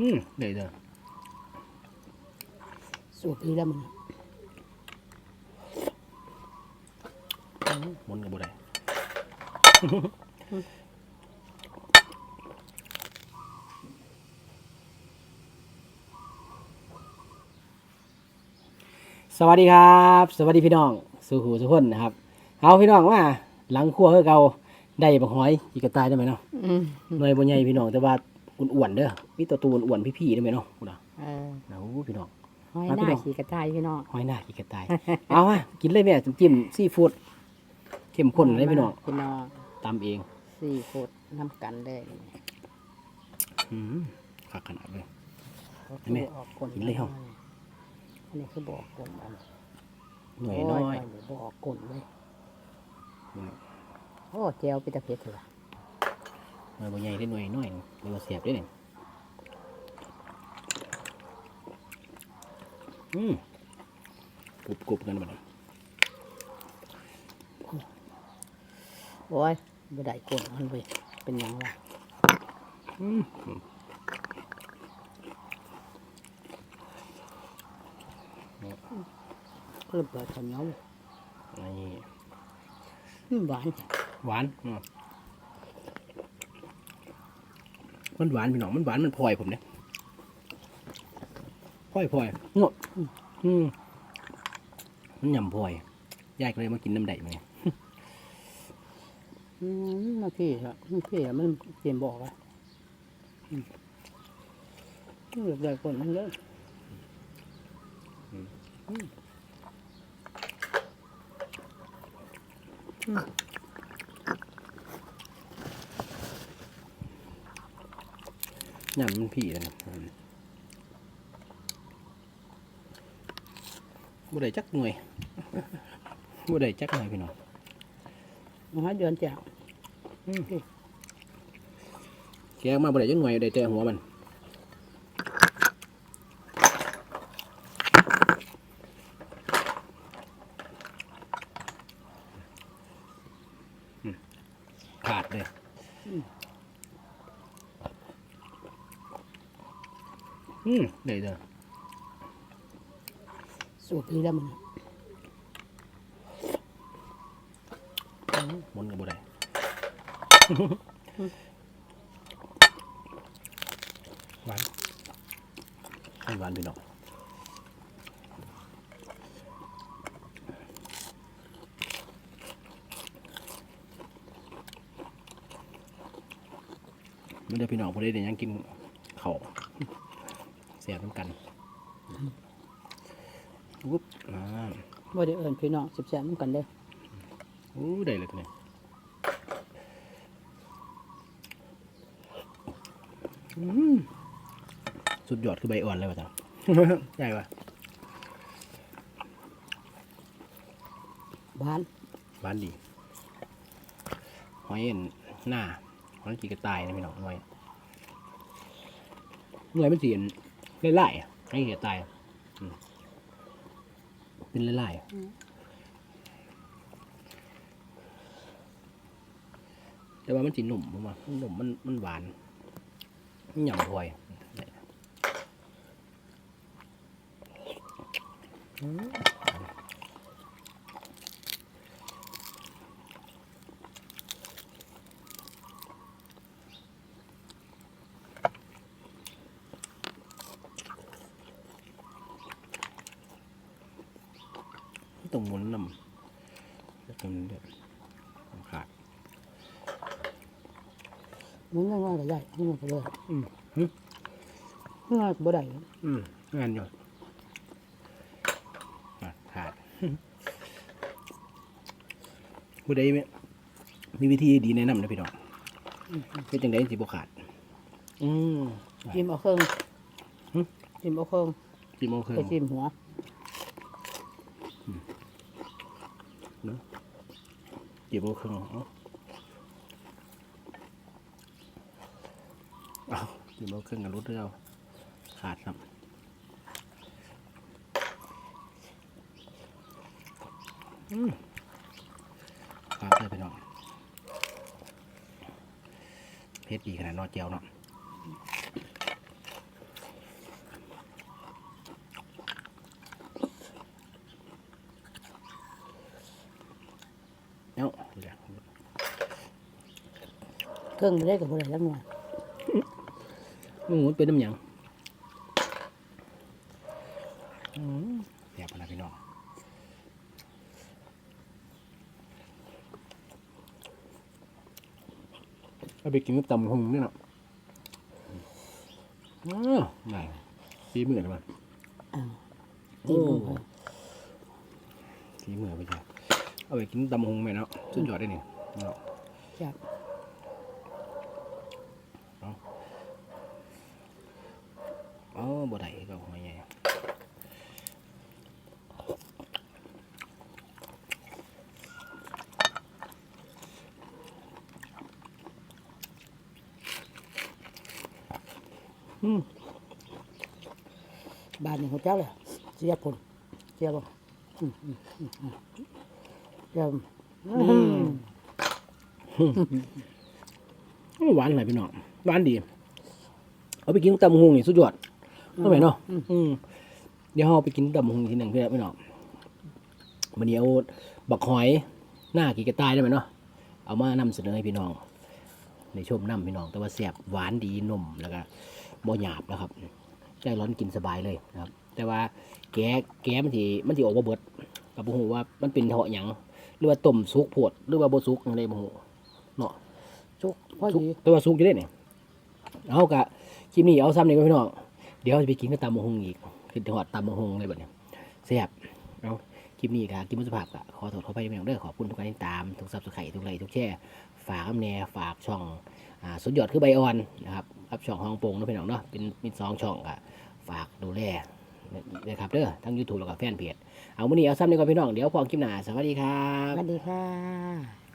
อืมเดี๋ยวเดี๋ยวสูบอีแล้วมันหมุนกับบุได้สวัสดีครับ สวัสดีพี่น้องสู่หูสุกคนนะครับ เอาพี่น้องว่าหลังครัวเฮาเก่าได้บักหอยอีกระต่ายได้ไหมเนาะอืมหน่วยบ่ใหญ่พี่น้องแต่ว่า อ้วนๆเด้อมีตัวตูอ้วนๆพี่ๆได้ไหมเนาะพูดนะเออโอ้พี่น้อง ห้อยมาหพี่น้าน้อง ขี่กระต่ายพี่น้องหอยหน้าอีกระต่าย เอามากินเลยแม่จิ้มจิ้มซีฟู้ดเข้มข้นเลยพี่น้องพี่น้องตำเองสี่ฟุตน้ำกันเลยอืมคักขนาดเลย เห็นไหมออกกลนกินเลยเหรอ อันนี้คือบอกกลนอันหน่วยน้อย โบอกกลนเลยโอ้เจลปิตาเพชรเถอะ หน่วยบ่ใหญ่ได้หน่วยน้อยหน่วยบ่เสียบได้เนี่ยอืมกรุบกรุบกันบัดนี้โอ้ยบ่ได้กลนมันเว้ยเป็นหยังวะอืมก็เลยเปิดข้าวเหนียวนี่อืมหวาน หวานเนาะ มันหวานพี่น้องมันหวานมันพลอยผมเนี่ยพลอยพลอยเนาะอืมมันยำพลอยยายก็เลยมากินน้ำใดมาอืมมาพี่ครับมาพี่อะมันเตรียมบอกอะอืมอืมแบบได้กลนมันเล ยยำมันผีเลยนะบ่ได้จักหน่วยบ่ได้จักหน่วยพี่น้องมันให้เดือนแจ้งแกะออกมาบ่ได้จักหน่วยได้แต่หัวมันอืมขาดเลย อืมเดี๋ยวเดี๋ยวสูบอีแล้วมันหมุนกับบ่ได้หวานให้หวานพี่น้องมันจะพี่น้องพอได้เดี๋ยวยังกินเขาวเสียบน้ำกันวุ๊บอ่าบ่ได้เอิ้นพี่น้องสิบแสนเหมือนกันเด้ออู้ได้เลยตัวนี้อืมสุดยอดคือใบอ่อนเลยว่ะจ๊ะใหญ่ป่ะบ้านหวานดีหอยเอ็นหน้าหอยจีกระต่ายนะพี่น้องหน่อยหน่วยมันสี ไล่ๆอะให้กระต่ายอืมเป็นไล่ๆอะแต่ว่ามันสีหนุ่มผมว่ามันหนุ่มมันมันหวานมันหยำพลอยอืม ตรงหมุนนำแล้วตรงนี้เดี๋ยวขาดมันยังน้อยก็ได้ยังน้อยก็เลยอืมยังน้อยก็บ่ได้อืมงานอยู่อะขาดผู้ใดมีมีวิธีดีแนะนำนะพี่น้องเป็นจังไดสิบ่ขาด อืมจิ้มเอาเครื่องหึจิ้มเอาเครื่องสิโมงครึ่งไปจิ้มหัว สิโมงครึ่งเอาเอาสิโมงครึ่งกับรถเรือเอาขาดครับอืมขาดเลยพี่น้องเพชรดีขนาดนอเจียวเนาะ เครื่องไม่ได้กับอะไรแล้วมั้งหมูเป็นน้ำหยังเดี๋ยวนักพี่น้องเอาไปกินกับตำหงนี่เนาะอ้าวไสีเหมือนมั้โสีเหมือนไปจ้ะ เอาไปกินตำหงไหมเนาะสุดยอดได้นี่เนาะจากอ๋อบ่ได้ก็หอยใหญ่อืมบ้านนี้เขาเจ้าเลยเสียผลเสียบ่ อืมอืมอืมอืมเสียบ่อืมหวานหน่อยพี่น้องหวานดี เอาไปกินตำหงนี่สุดยอดเข้าไปเนาะอืมเดี๋ยวเราไปกินตำหงทีหนึ่งเพื่อนพี่น้องวันนี้เอาบักหอยหน้ากีกระต่ายได้ไหมเนาะเอามานำเสนอให้พี่น้องในชมน้ำพี่น้อง แต่ว่าแซ่บหวานดีนุ่มแล้วก็บ่หยาบนะครับใจร้อนกินสบายเลยนะครับ แต่ว่าแกะแกะมันที่มันที่ออกมาเบิดกับบ่ฮู้ว่ามันเป็นเถาะหยัง หรือว่าต้มสุกโพดหรือว่าบ่สุกอะไรบ่ฮู้เนาะสุกพอสุกดีแต่ว่าสุกอยู่ได้เนี่ยเอากะคลิปนี้เอาซ้ำนี่ก็พี่น้องเดี๋ยวจะไปกินกับตำมะฮงอีกคือหอดตำมะฮงเลยแบบนี้แซ่บเอาคลิปนี้กะกินมุสภาพกะขอโทษขอไปไม่ต้องเด้อขอบคุณทุกการติดตามทุกซับสไครต์ทุกไลค์ทุกแชร์ฝากคำแนฝากช่องอ่าสุดยอดคือใบออนนะครับรับช่องห้องโปงเนาะพี่น้องเนาะเป็นมีสองช่องกะฝากดูแล นะครับเด้อทั้ง YouTube แล้วก็แฟนเพจเอามื้อนี้เอาซ้ำนี่ก่อนพี่น้องเดี๋ยวพอคลิปหน้าสวัสดีครับ สวัสดีค่ะ